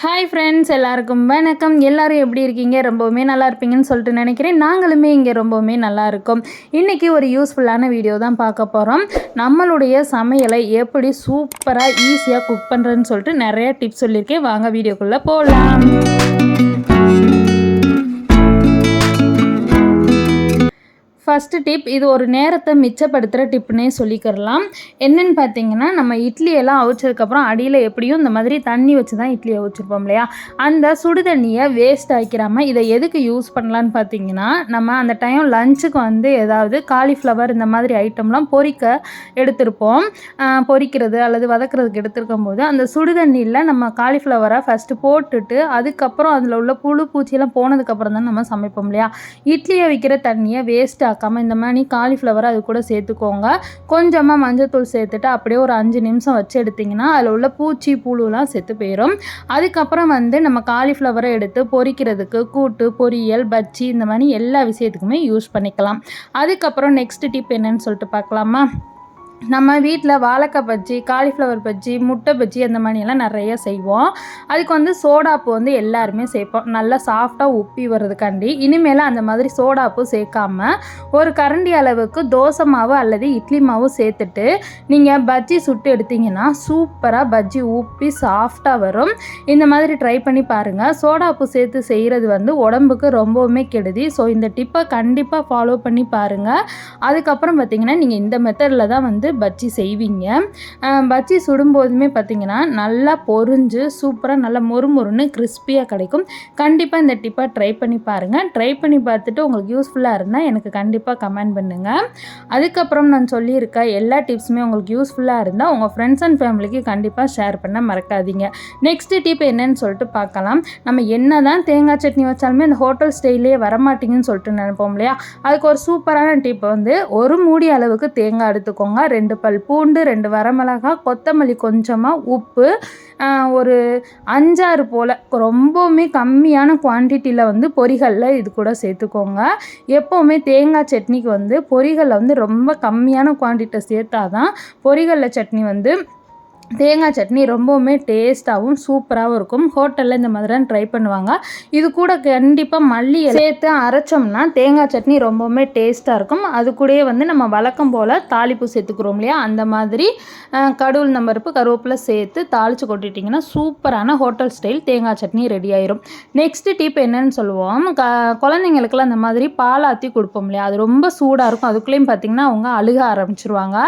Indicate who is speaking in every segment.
Speaker 1: Hi friends எல்லாருக்கும் வணக்கம். எல்லாரும் எப்படி இருக்கீங்க? ரொம்பவுமே நல்லா இருப்பீங்கன்னு சொல்லிட்டு நினைக்கிறேன். நாங்களுமே இங்கே ரொம்பவுமே நல்லா இருக்கோம். இன்றைக்கி ஒரு யூஸ்ஃபுல்லான வீடியோ தான் பார்க்க போகிறோம் நம்மளுடைய சமையலை எப்படி சூப்பராக ஈஸியாக குக் பண்ணுறதுன்னு சொல்லிட்டு நிறைய டிப்ஸ் சொல்லியிருக்கேன். வாங்க வீடியோக்குள்ளே போகலாம் ஃபஸ்ட்டு டிப் இது ஒரு நேரத்தை மிச்சப்படுத்துகிற டிப்புனே சொல்லிக்கிறலாம். என்னென்னு பார்த்தீங்கன்னா நம்ம இட்லியெல்லாம் அவிச்சதுக்கப்புறம் அடியில் எப்படியும் இந்த மாதிரி தண்ணி வச்சு தான் இட்லி அவிச்சிருப்போம் இல்லையா? அந்த சுடு தண்ணியை வேஸ்ட் ஆக்கிராமல் இதை எதுக்கு யூஸ் பண்ணலான்னு பார்த்தீங்கன்னா நம்ம அந்த டைம் லஞ்சுக்கு வந்து ஏதாவது காலிஃப்ளவர் இந்த மாதிரி ஐட்டம்லாம் பொறிக்க எடுத்திருப்போம். பொறிக்கிறது பொரிக்கிறது அல்லது வதக்குறதுக்கு எடுத்திருக்கும் போது அந்த சுடு தண்ணியில் நம்ம காலிஃப்ளவரை ஃபஸ்ட்டு போட்டுட்டு அதுக்கப்புறம் அதில் உள்ள புழு பூச்சியெல்லாம் போனதுக்கப்புறம் தான் நம்ம சமைப்போம் இல்லையா? இட்லியை வைக்கிற தண்ணியை வேஸ்ட் ஆக்காமல் இந்த மாதிரி காலிஃப்ளவரை அது கூட சேர்த்துக்கோங்க. கொஞ்சமாக மஞ்சத்தூள் சேர்த்துட்டு அப்படியே ஒரு அஞ்சு நிமிஷம் வச்சு எடுத்திங்கன்னா அதில் உள்ள பூச்சி புழுலாம் செத்து போயிடும் அதுக்கப்புறம் வந்து நம்ம காலிஃப்ளவரை எடுத்து பொரிக்கிறதுக்கு கூட்டு பொரியல் பஜ்ஜி இந்த மாதிரி எல்லா விஷயத்துக்குமே யூஸ் பண்ணிக்கலாம். அதுக்கப்புறம் நெக்ஸ்ட் டிப் என்னன்னு சொல்லிட்டு பார்க்கலாமா? நம்ம வீட்டில் வாழைக்காய் பஜ்ஜி காலிஃப்ளவர் பஜ்ஜி முட்டை பஜ்ஜி அந்த மாதிரியெல்லாம் நிறைய செய்வோம். அதுக்கு வந்து சோடாப்பு வந்து எல்லாருமே சேர்ப்போம். நல்லா சாஃப்டாக உப்பி வர்றதுக்காண்டி. இனிமேல் அந்த மாதிரி சோடாப்பு சேர்க்காம ஒரு கரண்டி அளவுக்கு தோசை மாவு அல்லது இட்லி மாவு சேர்த்துட்டு நீங்கள் பஜ்ஜி சுட்டு எடுத்தீங்கன்னா சூப்பராக பஜ்ஜி உப்பி சாஃப்டாக வரும். இந்த மாதிரி ட்ரை பண்ணி பாருங்கள் சோடாப்பு சேர்த்து செய்கிறது வந்து உடம்புக்கு ரொம்பவுமே கெடுதி. ஸோ இந்த டிப்பை கண்டிப்பாக ஃபாலோ பண்ணி பாருங்கள் அதுக்கப்புறம் பார்த்தீங்கன்னா நீங்கள் இந்த மெத்தடில் தான் வந்து பஜ்ஜி செய்வீங்க. பஜ்ஜி சுடும்போதுமே பார்த்தீங்கன்னா நல்லா பொரிஞ்சு சூப்பராக நல்லா மொறுமொறுன்னு கிறிஸ்பியாக கிடைக்கும். கண்டிப்பாக இந்த டிப்பை ட்ரை பண்ணி பாருங்கள் ட்ரை பண்ணி பார்த்துட்டு உங்களுக்கு யூஸ்ஃபுல்லாக இருந்தால் எனக்கு கண்டிப்பாக கமெண்ட் பண்ணுங்கள் அதுக்கப்புறம் நான் சொல்லியிருக்க எல்லா டிப்ஸுமே உங்களுக்கு யூஸ்ஃபுல்லாக இருந்தால் உங்கள் ஃப்ரெண்ட்ஸ் அண்ட் ஃபேமிலிக்கு கண்டிப்பாக ஷேர் பண்ண மறக்காதீங்க. நெக்ஸ்ட்டு டிப் என்னன்னு சொல்லிட்டு பார்க்கலாம். நம்ம என்ன தான் தேங்காய் சட்னி வச்சாலுமே அந்த ஹோட்டல் ஸ்டைலே வரமாட்டிங்கன்னு சொல்லிட்டு நினைப்போம் இல்லையா? அதுக்கு ஒரு சூப்பரான டிப் வந்து ஒரு மூடி அளவுக்கு தேங்காய் எடுத்துக்கோங்க. ரெண்டு பல் பூண்டு ரெண்டு வரமிளகா கொத்தமல்லி கொஞ்சமாக உப்பு ஒரு அஞ்சாறு போல். ரொம்பவுமே கம்மியான குவான்டிட்டியில் வந்து பொரிகளில் இது கூட சேர்த்துக்கோங்க. எப்போவுமே தேங்காய் சட்னிக்கு வந்து பொரிகளில் வந்து ரொம்ப கம்மியான குவான்டிட்டியை சேர்த்தா தான் பொரிகளில் சட்னி வந்து தேங்காய் சட்னி ரொம்பவுமே டேஸ்ட்டாகவும் சூப்பராகவும் இருக்கும். ஹோட்டலில் இந்த மாதிரிலாம் ட்ரை பண்ணுவாங்க. இது கூட கண்டிப்பாக மல்லி சேர்த்து அரைச்சோம்னா தேங்காய் சட்னி ரொம்பவுமே டேஸ்ட்டாக இருக்கும். அது கூடயே வந்து நம்ம வழக்கம் போல் தாளிப்பு சேர்த்துக்கிறோம் இல்லையா? அந்த மாதிரி கடவுள் நம்பருப்பு கருவேப்பிலை சேர்த்து தாளித்து கொட்டிட்டிங்கன்னா சூப்பரான ஹோட்டல் ஸ்டைல் தேங்காய் சட்னி ரெடி ஆயிரும். நெக்ஸ்ட் டிப் என்னன்னு சொல்லுவோம். க குழந்தைங்களுக்குலாம் அந்த மாதிரி பால் ஆற்றி கொடுப்போம் இல்லையா? அது ரொம்ப சூடாக இருக்கும். அதுக்குள்ளேயும் பார்த்திங்கன்னா அவங்க அழுக ஆரம்பிச்சிருவாங்க.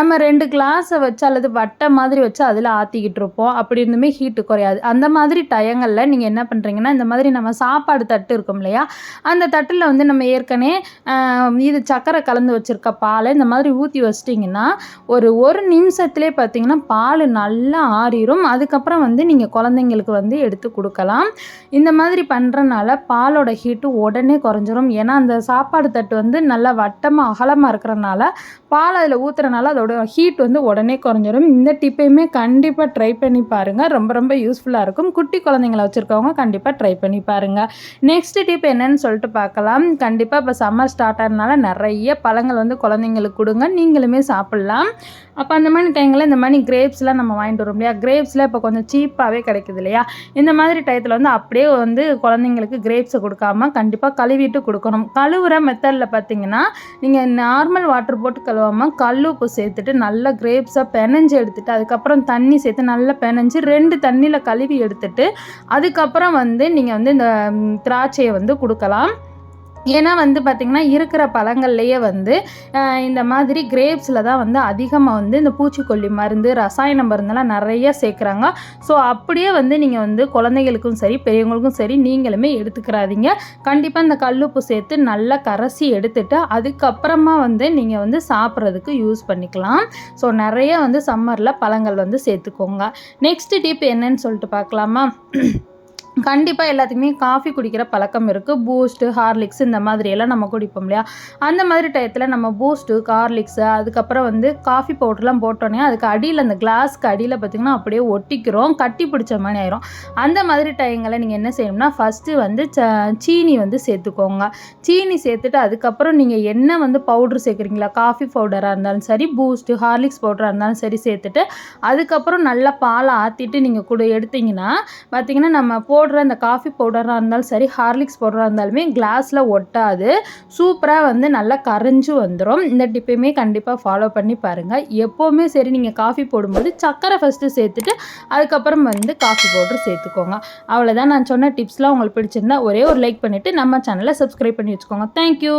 Speaker 1: நம்ம ரெண்டு கிளாஸை வச்சு அல்லது வட்டை மாதிரி வச்சு அதில் ஆற்றிக்கிட்டு இருப்போம். அப்படி இருந்துமே ஹீட்டு குறையாது. அந்த மாதிரி டயங்களில் நீங்கள் என்ன பண்ணுறீங்கன்னா இந்த மாதிரி நம்ம சாப்பாடு தட்டு இருக்கும் இல்லையா? அந்த தட்டில் வந்து நம்ம ஏற்கனவே இது சக்கரை கலந்து வச்சுருக்க பாலை இந்த மாதிரி ஊற்றி வச்சிட்டிங்கன்னா ஒரு ஒரு நிமிஷத்துலேயே பார்த்தீங்கன்னா பால் நல்லா ஆறிடும் அதுக்கப்புறம் வந்து நீங்கள் குழந்தைங்களுக்கு வந்து எடுத்து கொடுக்கலாம். இந்த மாதிரி பண்ணுறனால பாலோட ஹீட்டு உடனே குறைஞ்சிரும். ஏன்னா அந்த சாப்பாடு தட்டு வந்து நல்லா வட்டமாக அகலமாக இருக்கிறனால பால் அதில் ஊற்றுறனால அதோட ஹீட் வந்து உடனே குறைஞ்சிரும். இந்த எப்போயுமே கண்டிப்பாக ட்ரை பண்ணி பாருங்கள் ரொம்ப ரொம்ப யூஸ்ஃபுல்லாக இருக்கும். குட்டி குழந்தைங்கள வச்சுருக்கவங்க கண்டிப்பாக ட்ரை பண்ணி பாருங்கள் நெக்ஸ்ட் டிப் என்னன்னு சொல்லிட்டு பார்க்கலாம். கண்டிப்பாக இப்போ சம்மர் ஸ்டார்ட் ஆகிறதுனால நிறைய பழங்கள் வந்து குழந்தைங்களுக்கு கொடுங்க. நீங்களுமே சாப்பிட்லாம். அப்போ அந்த மாதிரி டைமில் இந்த மாதிரி கிரேப்ஸ்லாம் நம்ம வாங்கிட்டு வரோம் இல்லையா? கிரேப்ஸில் இப்போ கொஞ்சம் சீப்பாகவே கிடைக்குது இல்லையா? இந்த மாதிரி டயத்தில் வந்து அப்படியே வந்து குழந்தைங்களுக்கு கிரேப்ஸை கொடுக்காம கண்டிப்பாக கழுவிட்டு கொடுக்கணும். கழுவுற மெத்தடில் பார்த்தீங்கன்னா நீங்கள் நார்மல் வாட்டர் போட்டு கழுவாமல் கல் உப்பு சேர்த்துட்டு நல்லா கிரேப்ஸை பெனஞ்சு எடுத்துகிட்டு அதுக்கப்புறம் தண்ணி சேர்த்து நல்லா பெனஞ்சு ரெண்டு தண்ணியில் கழுவி எடுத்துட்டு அதுக்கப்புறம் வந்து நீங்கள் வந்து இந்த திராட்சையை வந்து கொடுக்கலாம். ஏன்னா வந்து பார்த்திங்கன்னா இருக்கிற பழங்கள்லேயே வந்து இந்த மாதிரி கிரேப்ஸில் தான் வந்து அதிகமாக வந்து இந்த பூச்சிக்கொல்லி மருந்து ரசாயன மருந்தெல்லாம் நிறைய சேர்க்குறாங்க. ஸோ அப்படியே வந்து நீங்கள் வந்து குழந்தைகளுக்கும் சரி பெரியவங்களுக்கும் சரி நீங்களுமே எடுத்துக்கிறாதீங்க. கண்டிப்பாக இந்த கல்லுப்பு சேர்த்து நல்லா கரைசி எடுத்துட்டு அதுக்கப்புறமா வந்து நீங்கள் வந்து சாப்பிட்றதுக்கு யூஸ் பண்ணிக்கலாம். ஸோ நிறைய வந்து சம்மரில் பழங்கள் வந்து சேர்த்துக்கோங்க. நெக்ஸ்ட் டிப் என்னன்னு சொல்லிட்டு பார்க்கலாமா? கண்டிப்பாக எல்லாத்துக்குமே காஃபி குடிக்கிற பழக்கம் இருக்குது பூஸ்ட்டு ஹார்லிக்ஸ் இந்த மாதிரியெல்லாம் நம்ம குடிப்போம் இல்லையா? அந்த மாதிரி டயத்தில் நம்ம பூஸ்ட்டு ஹார்லிக்ஸு அதுக்கப்புறம் வந்து காஃபி பவுடர்லாம் போட்டோன்னே அதுக்கு அடியில் அந்த கிளாஸ்க்கு அடியில் பார்த்திங்கன்னா அப்படியே ஒட்டிக்கிறோம். கட்டி பிடிச்ச மாதிரி ஆயிரும். அந்த மாதிரி டயங்களை நீங்கள் என்ன செய்யணும்னா ஃபஸ்ட்டு வந்து ச சீனி வந்து சேர்த்துக்கோங்க. சீனி சேர்த்துட்டு அதுக்கப்புறம் நீங்கள் என்ன வந்து பவுட்ரு சேர்க்குறீங்களா? காஃபி பவுடராக இருந்தாலும் சரி பூஸ்ட்டு ஹார்லிக்ஸ் பவுடராக இருந்தாலும் சரி சேர்த்துட்டு அதுக்கப்புறம் நல்லா பாலை ஆற்றிட்டு நீங்கள் கூட எடுத்தீங்கன்னா பார்த்திங்கன்னா நம்ம போடுற அந்த காஃபி பவுடராக இருந்தாலும் சரி ஹார்லிக்ஸ் பவுடராக இருந்தாலுமே கிளாஸில் ஒட்டாது. சூப்பராக வந்து நல்லா கரைஞ்சி வந்துடும் இந்த டிப்பையுமே கண்டிப்பாக ஃபாலோ பண்ணி பாருங்கள் எப்போவுமே சரி நீங்கள் காஃபி போடும்போது சக்கரை ஃபஸ்ட்டு சேர்த்துட்டு அதுக்கப்புறம் வந்து காஃபி பவுடர் சேர்த்துக்கோங்க. அவ்வளோதான் நான் சொன்ன டிப்ஸ்லாம் உங்களுக்கு பிடிச்சிருந்தா ஒரே ஒரு லைக் பண்ணிவிட்டு நம்ம சேனலை சப்ஸ்கிரைப் பண்ணி வச்சுக்கோங்க. தேங்க்யூ